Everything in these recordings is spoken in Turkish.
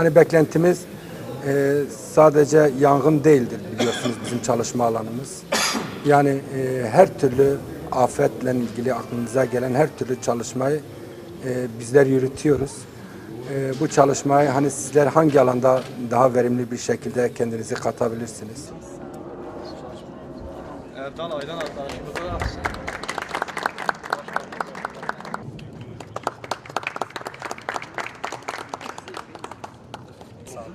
Hani beklentimiz e, sadece yangın değildir biliyorsunuz bizim çalışma alanımız. Yani e, her türlü afetle ilgili aklınıza gelen her türlü çalışmayı e, bizler yürütüyoruz. E, bu çalışmayı hani sizler hangi alanda daha verimli bir şekilde kendinizi katabilirsiniz? Erdal Aydan arkadaşımıza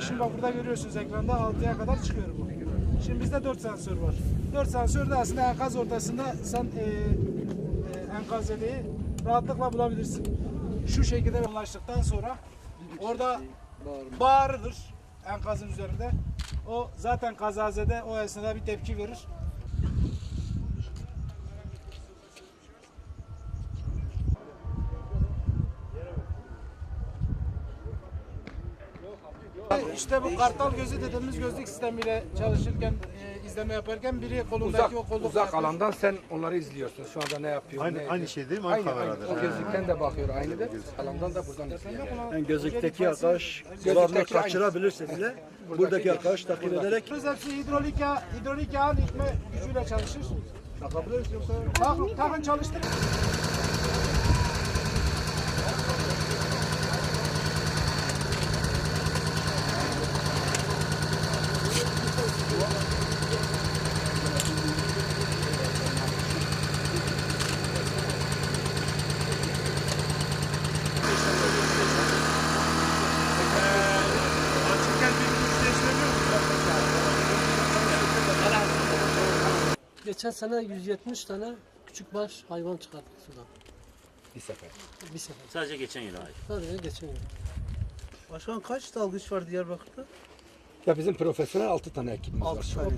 Şimdi bak burada görüyorsunuz ekranda 6'ya kadar çıkıyor bu. Şimdi bizde 4 sensör var. 4 sensör de aslında enkaz ortasında sen e, e, enkazeliği rahatlıkla bulabilirsin. Şu şekilde yoğunlaştıktan sonra orada bağırılır enkazın üzerinde. O zaten kazazede o esnada bir tepki verir. İşte bu kartal gözü dediğimiz gözlük sistemiyle çalışırken, e, izleme yaparken biri kolundaki o kolluk uzak alandan sen onları izliyorsun. Şu anda ne yapıyor? Aynı- ne aynı şey değil mi? Aynı Aynı, kameradır. aynı. O gözlükten de bakıyor aynı da. Alandan da buradan izliyor. Yani gözlükteki arkadaş Gözlükteki kulağını kaçırabilirse bile buradaki arkadaş takip ederek Biz hepsi hidrolik yağ, hidrolik yağın itme gücüyle çalışır. Takabiliriz yoksa? Takın, takın çalıştırın. Geçen sene 170 tane küçük baş hayvan çıkardık sudan. Bir sefer. Bir sefer. Sadece geçen yıla ait. Sadece geçen yıl. Başkan kaç dalgıç var Diyarbakır'da? Ya bizim profesyonel 6 tane ekibimiz var. şu anda.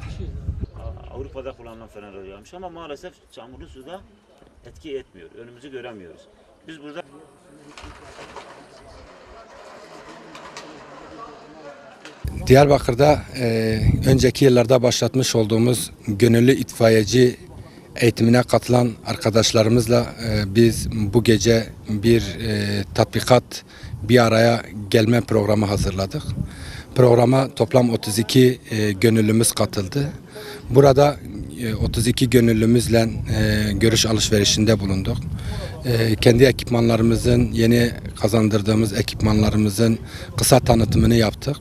Avrupa'da kullanılan fenerler yağmış ama maalesef çamurlu suda etki etmiyor. Önümüzü göremiyoruz. Biz burada Diyarbakır'da e, önceki yıllarda başlatmış olduğumuz gönüllü itfaiyeci eğitimine katılan arkadaşlarımızla e, biz bu gece bir e, tatbikat bir araya gelme programı hazırladık. Programa toplam 32 e, gönüllümüz katıldı. Burada e, 32 gönüllümüzle e, görüş alışverişinde bulunduk. E, kendi ekipmanlarımızın, yeni kazandırdığımız ekipmanlarımızın kısa tanıtımını yaptık.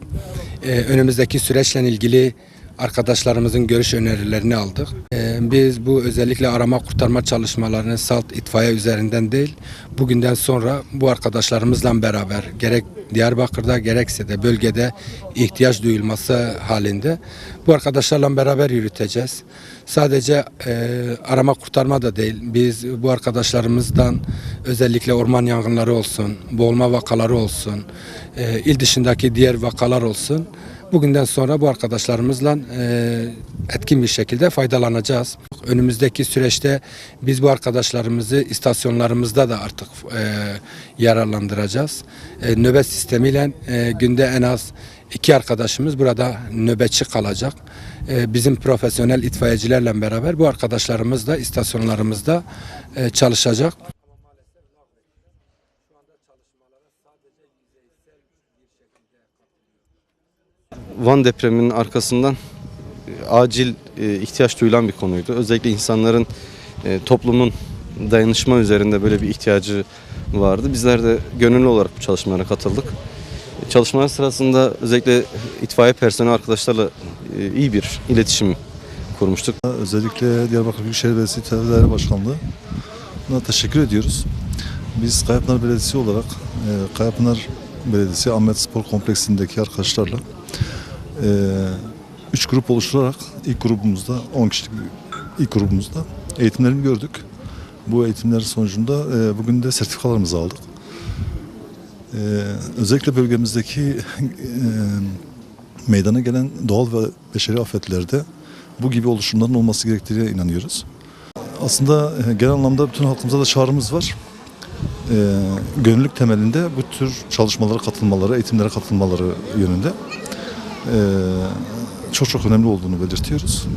E, önümüzdeki süreçle ilgili arkadaşlarımızın görüş önerilerini aldık. E, biz bu özellikle arama kurtarma çalışmalarını salt itfaiye üzerinden değil, bugünden sonra bu arkadaşlarımızla beraber gerek Diyarbakır'da gerekse de bölgede ihtiyaç duyulması halinde bu arkadaşlarla beraber yürüteceğiz. Sadece e, arama kurtarma da değil, biz bu arkadaşlarımızdan özellikle orman yangınları olsun, boğulma vakaları olsun, e, il dışındaki diğer vakalar olsun, Bugünden sonra bu arkadaşlarımızla e, etkin bir şekilde faydalanacağız. Önümüzdeki süreçte biz bu arkadaşlarımızı istasyonlarımızda da artık e, yararlandıracağız. E, nöbet sistemiyle günde en az iki arkadaşımız burada nöbetçi kalacak. Bizim profesyonel itfaiyecilerle beraber bu arkadaşlarımız da istasyonlarımızda çalışacak. Van depreminin arkasından e, acil e, ihtiyaç duyulan bir konuydu. Özellikle insanların e, toplumun dayanışma üzerinde böyle bir ihtiyacı vardı. Bizler de gönüllü olarak bu çalışmalara katıldık. Çalışmalar sırasında özellikle itfaiye personeli arkadaşlarla iyi bir iletişim kurmuştuk. Özellikle Diyarbakır Büyükşehir Belediyesi İtfaiye Daire Başkanlığı buna teşekkür ediyoruz. Biz Kayapınar Belediyesi olarak Kayapınar Belediyesi Ahmet Spor Kompleksindeki arkadaşlarla e, üç grup oluşturarak ilk grubumuzda 10 kişilik ilk grubumuzda eğitimlerimi gördük. Bu eğitimler sonucunda e, bugün de sertifikalarımızı aldık. E, özellikle bölgemizdeki e, meydana gelen doğal ve beşeri afetlerde bu gibi oluşumların olması gerektiğine inanıyoruz. Aslında e, genel anlamda bütün halkımıza da çağrımız var. E, gönüllülük temelinde bu tür çalışmalara katılmaları, eğitimlere katılmaları yönünde çok çok önemli olduğunu belirtiyoruz.